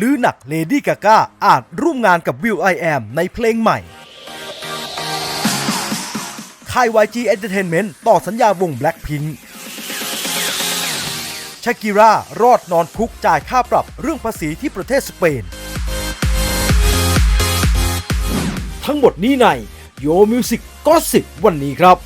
ลือหนักเลดี้กาก้าอาจร่วมงานกับวิวไอแอมในเพลงใหม่ ค่าย YG Entertainment ต่อสัญญาวง Blackpink ชากิรารอดนอนคุกจ่ายค่าปรับเรื่องภาษีที่ประเทศสเปน ทั้งหมดนี้ใน Yo Music Gossip วันนี้ครับ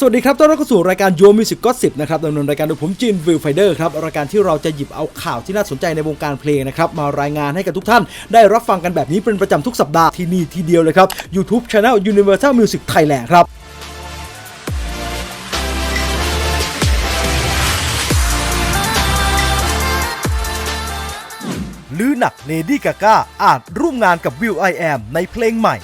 สวัสดีครับ ต้อนรับเข้าสู่รายการ Yo Music Gossip นะครับดำเนินรายการโดยผมจินวิลไฟเดอร์ครับ รายการที่เราจะหยิบเอาข่าวที่น่าสนใจในวงการเพลงนะครับ มารายงานให้กับทุกท่าน ได้รับฟังกันแบบนี้เป็นประจำทุกสัปดาห์ที่นี่ทีเดียวเลยครับ YouTube Channel Universal Music Thailand ครับลือหนักเลดี้กาก้าอาจร่วมงานกับวิวไอแอมในเพลงใหม่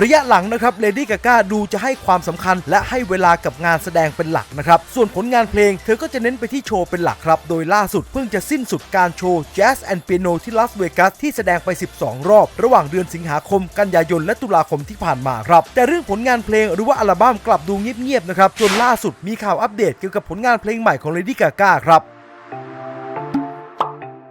ระยะหลังนะครับเลดี้กาก้าดูจะให้ความสำคัญ และให้เวลากับงานแสดงเป็นหลักนะครับ ส่วนผลงานเพลงเธอก็จะเน้นไปที่โชว์เป็นหลักครับ โดยล่าสุดเพิ่งจะสิ้นสุดการโชว์แจ๊สแอนด์เปียโนที่ลาสเวกัสที่แสดงไป 12 รอบ ระหว่างเดือนสิงหาคม กันยายนและตุลาคมที่ผ่านมาครับ แต่เรื่องผลงานเพลงหรือว่าอัลบั้มกลับดูเงียบๆนะครับจนล่าสุดมีข่าวอัปเดตเกี่ยวกับผลงานเพลงใหม่ของเลดี้กาก้าครับ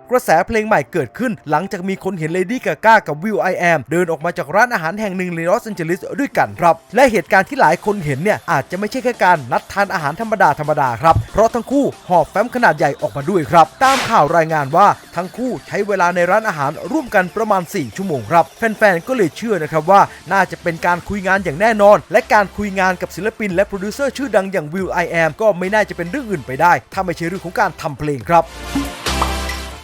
กระแสเพลงใหม่เกิดขึ้น หลังจากมีคนเห็นเลดี้กาก้ากับวิวไอแอมเดินออกมาจากร้านอาหารแห่งหนึ่งในลอสแอนเจลิสด้วยกันครับ และเหตุการณ์ที่หลายคนเห็นเนี่ยอาจจะไม่ใช่แค่การนัดทานอาหารธรรมดาธรรมดาครับ เพราะทั้งคู่หอบแฟ้มขนาดใหญ่ออกมาด้วยครับ ตามข่าวรายงานว่าทั้งคู่ใช้เวลาในร้านอาหารร่วมกันประมาณ 4 ชั่วโมงครับแฟนๆก็เลยเชื่อนะครับว่าน่าจะเป็นการคุยงานอย่างแน่นอน และการคุยงานกับศิลปิน และโปรดิวเซอร์ชื่อดังอย่างวิวไอแอมก็ไม่น่าจะเป็นเรื่องอื่นไปได้ ถ้าไม่ใช่เรื่องของการทำเพลงครับ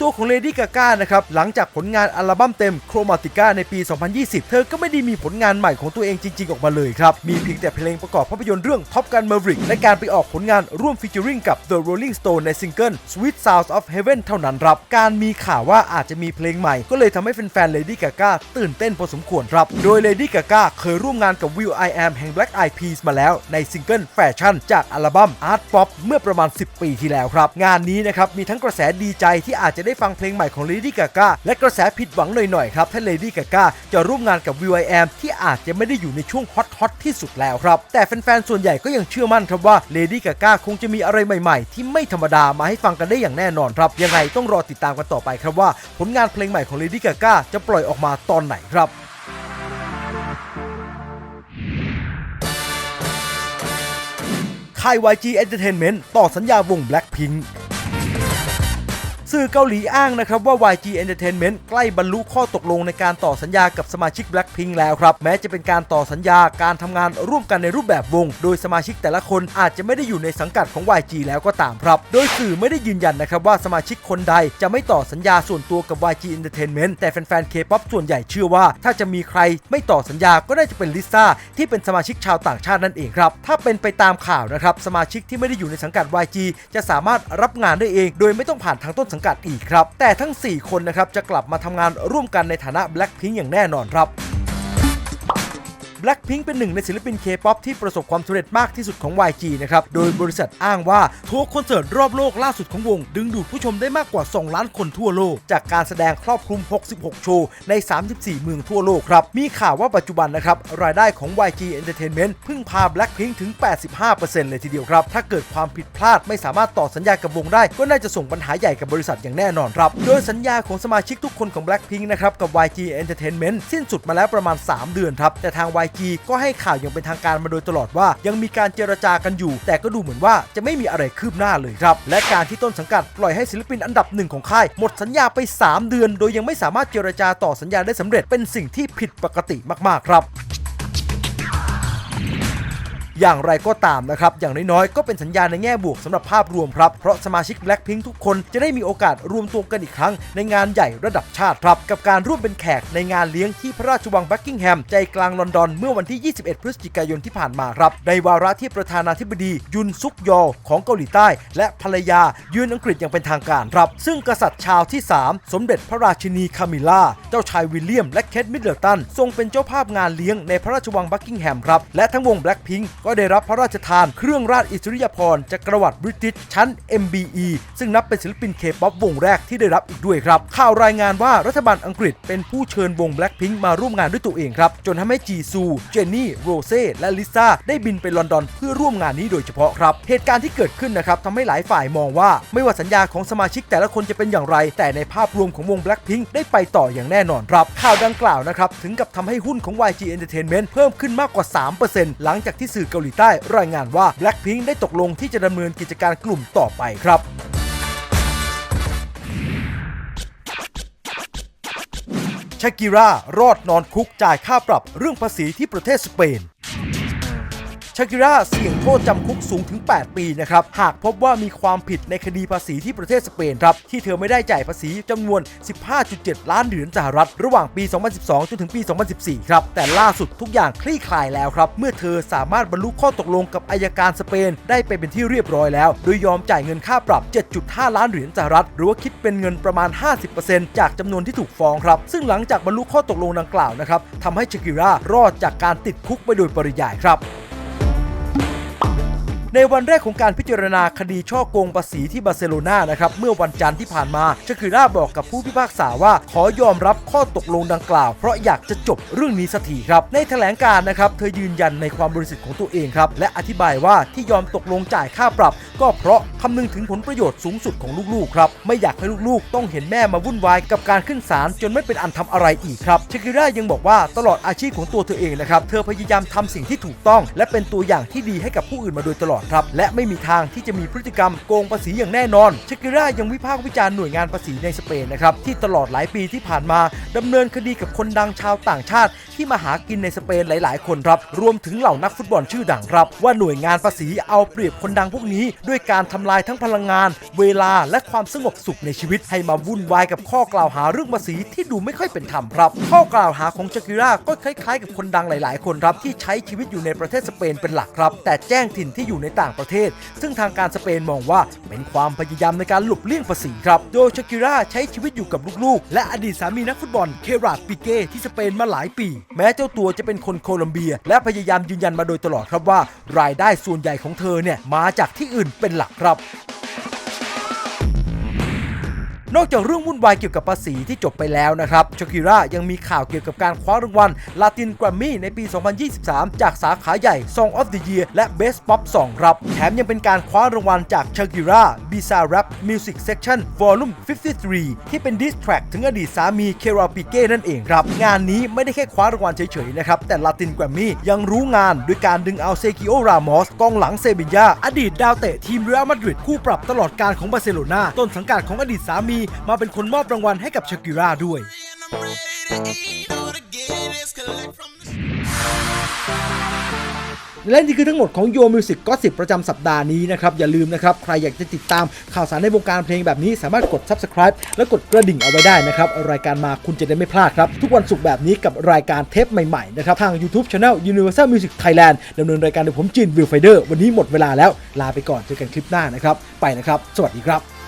ตัวของเลดี้กาก้านะครับหลังจากผลงานอัลบั้มเต็ม Chromatica ในปี 2020 เธอก็ไม่ได้มีผลงานใหม่ของตัวเองจริง ๆ ออกมาเลยครับ มีเพียงแต่เพลงประกอบภาพยนตร์เรื่อง Top Gun Maverick และการไปออกผลงานร่วมฟีเจอริงกับ The Rolling Stone ในซิงเกิล Sweet Sounds of Heaven เท่านั้นครับ การมีข่าวว่าอาจจะมีเพลงใหม่ ก็เลยทำให้แฟนๆ Lady Gaga ตื่นเต้นพอสมควรครับ โดย Lady Gaga เคยร่วมงานกับ Will I Am แห่ง Black Eyed Peas มาแล้วในซิงเกิล Fashion จากอัลบั้ม Art Pop เมื่อประมาณ 10 ปีที่แล้วครับ งานนี้นะครับมีทั้งกระแสดีใจที่อาจจะได้ได้ฟังเพลงใหม่ของ Lady Gaga และกระแสผิดหวังหน่อยๆครับถ้า Lady Gaga จะร่วมงานกับ Will.i.am ที่อาจจะไม่ได้อยู่ในช่วงฮอตฮอตที่สุดแล้วครับ แต่แฟนๆ ส่วนใหญ่ก็ยังเชื่อมั่นครับว่า Lady Gaga คงจะมีอะไรใหม่ๆ ที่ไม่ธรรมดามาให้ฟังกันได้อย่างแน่นอนครับ ยังไงต้องรอติดตามกันต่อไปครับว่า ผลงานเพลงใหม่ของ Lady Gaga จะปล่อยออกมาตอนไหนครับค่าย YG Entertainment ต่อสัญญาวง Blackpink สื่อเกาหลีอ้างนะครับว่า YG Entertainment ใกล้บรรลุข้อตกลงในการต่อสัญญากับสมาชิก Blackpink แล้วครับ แม้จะเป็นการต่อสัญญาการทำงานร่วมกันในรูปแบบวง โดยสมาชิกแต่ละคนอาจจะไม่ได้อยู่ในสังกัดของ YG แล้วก็ตามครับ โดยสื่อไม่ได้ยืนยันนะครับว่าสมาชิกคนใดจะไม่ต่อสัญญาส่วนตัวกับ YG Entertainment แต่แฟนๆ K-POP ส่วนใหญ่เชื่อว่า ถ้าจะมีใครไม่ต่อสัญญาก็น่าจะเป็นลิซ่าที่เป็นสมาชิกชาวต่างชาตินั่นเองครับถ้าเป็นไปตามข่าวนะครับสมาชิกที่ไม่ได้อยู่ในสังกัด YG จะสามารถรับงานได้เอง โดยไม่ต้องผ่านทางต้นสังกัดอีกครับ แต่ทั้ง 4 คนนะครับจะกลับมาทำงานร่วมกันในฐานะ Blackpink อย่างแน่นอนครับ Blackpink เป็นหนึ่งในศิลปิน K-POP ที่ประสบความสำเร็จมากที่สุดของ YG นะครับ โดยบริษัทอ้างว่าทัวร์คอนเสิร์ตรอบโลกล่าสุดของวง ดึงดูดผู้ชมได้มากกว่า 2 ล้านคนทั่วโลก จากการแสดงครอบคลุม 66 โชว์ ใน 34 เมืองทั่วโลกครับ มีข่าวว่าปัจจุบันนะครับ รายได้ของ YG Entertainment พึ่งพา Blackpink ถึง 85%เลยทีเดียวครับ ถ้าเกิดความผิดพลาดไม่สามารถต่อสัญญากับวงได้ ก็น่าจะส่งปัญหาใหญ่กับบริษัทอย่างแน่นอนครับ โดยสัญญาของสมาชิกทุกคนของ Blackpink นะครับกับ YG Entertainment สิ้นสุดมาแล้วประมาณ 3 เดือนครับแต่ทาง YG ก็ให้ข่าวอย่างเป็นทางการมาโดยตลอดว่า ยังมีการเจรจากันอยู่ แต่ก็ดูเหมือนว่าจะไม่มีอะไรคืบหน้าเลยครับ และการที่ต้นสังกัดปล่อยให้ศิลปินอันดับหนึ่งของค่าย หมดสัญญาไป 3 เดือน โดยยังไม่สามารถเจรจาต่อสัญญาได้สำเร็จเป็นสิ่งที่ผิดปกติมากๆครับ อย่างไรก็ตามนะครับ อย่างน้อยๆ ก็เป็นสัญญาณในแง่บวกสำหรับภาพรวมครับ เพราะสมาชิก Blackpink ทุกคนจะได้มีโอกาสรวมตัวกันอีกครั้ง ในงานใหญ่ระดับชาติครับ กับการร่วมเป็นแขกในงานเลี้ยงที่พระราชวังบักกิงแฮม ใจกลางลอนดอน เมื่อวันที่ 21 พฤศจิกายนที่ผ่านมาครับ ในวาระที่ประธานาธิบดียุนซุกยอของเกาหลีใต้ และภรรยายืนอังกฤษอย่างเป็นทางการครับ ซึ่งกษัตริย์ชาวที่ 3 สมเด็จพระราชินีคามิล่า เจ้าชายวิลเลียม และเคทมิดเดิลตันทรงเป็นเจ้าภาพงานเลี้ยงในพระราชวังบักกิงแฮมครับ และทั้งวง Blackpink ก็ก็ได้รับพระราชทานเครื่องราชอิสริยาภรณ์จักระวรรดิบริติชชั้น MBE ซึ่งนับเป็นศิลปินเคป๊อปวงแรกที่ได้รับอีกด้วยครับ ข่าวรายงานว่ารัฐบาลอังกฤษเป็นผู้เชิญวง Blackpink มาร่วมงานด้วยตัวเองครับ จนทำให้จีซู เจนนี่ โรเซ่และลิซ่าได้บินไปลอนดอนเพื่อร่วมงานนี้โดยเฉพาะครับ เหตุการณ์ที่เกิดขึ้นนะครับทำให้หลายฝ่ายมองว่า ไม่ว่าสัญญาของสมาชิกแต่ละคนจะเป็นอย่างไร แต่ในภาพรวมของวง Blackpink ได้ไปต่ออย่างแน่นอนครับ ข่าวดังกล่าวนะครับถึงกับทำให้หุ้นของ YG Entertainment เพิ่มขึ้นมากกว่า 3%หลังจากที่สื่อเกาหลีใต้รายงานว่า Blackpink ได้ตกลงที่จะดำเนินกิจการกลุ่มต่อไปครับชากิรารอดนอนคุกจ่ายค่าปรับเรื่องภาษีที่ประเทศสเปน ชากิราเสี่ยงโทษจำคุกสูงถึง 8 ปีนะครับ หากพบว่ามีความผิดในคดีภาษีที่ประเทศสเปนครับ ที่เธอไม่ได้จ่ายภาษีจำนวน 15.7 ล้านเหรียญสหรัฐ ระหว่างปี 2012 จนถึงปี 2014 ครับ แต่ล่าสุดทุกอย่างคลี่คลายแล้วครับ เมื่อเธอสามารถบรรลุข้อตกลงกับอายการสเปน ได้ไปเป็นที่เรียบร้อยแล้ว โดยยอมจ่ายเงินค่าปรับ 7.5 ล้านเหรียญสหรัฐ หรือว่าคิดเป็นเงินประมาณ 50%จากจำนวนที่ถูกฟ้องครับ ซึ่งหลังจากบรรลุข้อตกลงดังกล่าวนะครับทำให้ชากิรารอดจากการติดคุกไปโดยปริยายครับ ในวันแรกของการพิจารณาคดีช่อโกงภาษีที่บาร์เซโลนานะครับเมื่อวันจันทร์ที่ผ่านมาชาคิราบอกกับผู้พิพากษาว่า ขอยอมรับข้อตกลงดังกล่าว เพราะอยากจะจบเรื่องนี้สักทีครับ ในแถลงการนะครับเธอยืนยันในความบริสุทธิ์ของตัวเองครับและอธิบายว่าที่ยอมตกลงจ่ายค่าปรับ ก็เพราะคำนึงถึงผลประโยชน์สูงสุดของลูกๆครับไม่อยากให้ลูกๆ ต้องเห็นแม่มาวุ่นวายกับการขึ้นศาลจนไม่เป็นอันทำอะไรอีกครับชาคิรายังบอกว่าตลอดอาชีพของตัวเธอเองนะครับเธอพยายามทำสิ่งที่ถูกต้อง และเป็นตัวอย่างที่ดีให้กับผู้อื่นมาโดยตลอดครับ และไม่มีทางที่จะมีพฤติกรรมโกงภาษีอย่างแน่นอนชาคิร่ายังวิพากษ์วิจารณ์หน่วยงานภาษีในสเปนนะครับที่ตลอดหลายปีที่ผ่านมาดำเนินคดีกับคนดังชาวต่างชาติ ที่มาหากินในสเปนหลาย ๆ คนครับรวมถึงเหล่านักฟุตบอลชื่อดังครับ ว่าหน่วยงานภาษีเอาเปรียบคนดังพวกนี้ ด้วยการทำลายทั้งพลังงาน เวลาและความสงบสุขในชีวิตให้มาวุ่นวายกับข้อกล่าวหาเรื่องภาษีที่ดูไม่ค่อยเป็นธรรมครับข้อกล่าวหาของชกิร่าก็คล้าย ๆ กับคนดังหลาย ๆ คนครับที่ใช้ชีวิตอยู่ในประเทศสเปนเป็นหลักครับ แต่แจ้งถิ่นที่อยู่ในต่างประเทศ ซึ่งทางการสเปนมองว่าเป็นความพยายามในการหลบเลี่ยงภาษีครับ โดยชากิราใช้ชีวิตอยู่กับลูกๆ และอดีตสามีนักฟุตบอลเคราดปิเก้ที่สเปนมาหลายปี แม้เจ้าตัวจะเป็นคนโคลอมเบีย และพยายามยืนยันมาโดยตลอดครับว่า รายได้ส่วนใหญ่ของเธอเนี่ยมาจากที่อื่นเป็นหลักครับ นอกจากเรื่องวุ่นวายเกี่ยวกับภาษีที่จบไปแล้วนะครับชาคิร่ายังมีข่าวเกี่ยวกับการคว้ารางวัลลาตินแกรมมี่ในปี 2023 จากสาขาใหญ่ Song of the Year และ Best Pop Song ครับ แถมยังเป็นการคว้ารางวัลจากชาคิร่า b i z a Rap Music Section Volume 53 ที่เป็นดิสแทร็กถึงอดีตสามีเคราปิเก้นั่นเองครับ งานนี้ไม่ได้แค่คว้ารางวัลเฉยๆนะครับ แต่ลาตินแกรมมี่ยังรู้งานด้วยการดึงเอาเซกิโอรามอสกองหลังเซบิญญาอดีตดาวเตะทีมเรอัลมาดริดคู่ปรับตลอดการของบาร์เซโลนาต้นสังกัดของอดีตสามีมาเป็นคนมอบรางวัลให้กับชากิราด้วย และนี่คือทั้งหมดของโยมิวสิกก็สิบประจำสัปดาห์นี้นะครับ อย่าลืมนะครับ ใครอยากจะติดตามข่าวสารในวงการเพลงแบบนี้สามารถกด subscribe และกดกระดิ่งเอาไว้ได้นะครับ รายการมาคุณจะได้ไม่พลาดครับ ทุกวันศุกร์แบบนี้กับรายการเทปใหม่ๆนะครับ ทาง YouTube Channel Universal Music Thailand ดำเนินรายการโดยผมจินวิลไฟเดอร์วันนี้หมดเวลาแล้วลาไปก่อนเจอกันคลิปหน้านะครับไปนะครับ สวัสดีครับ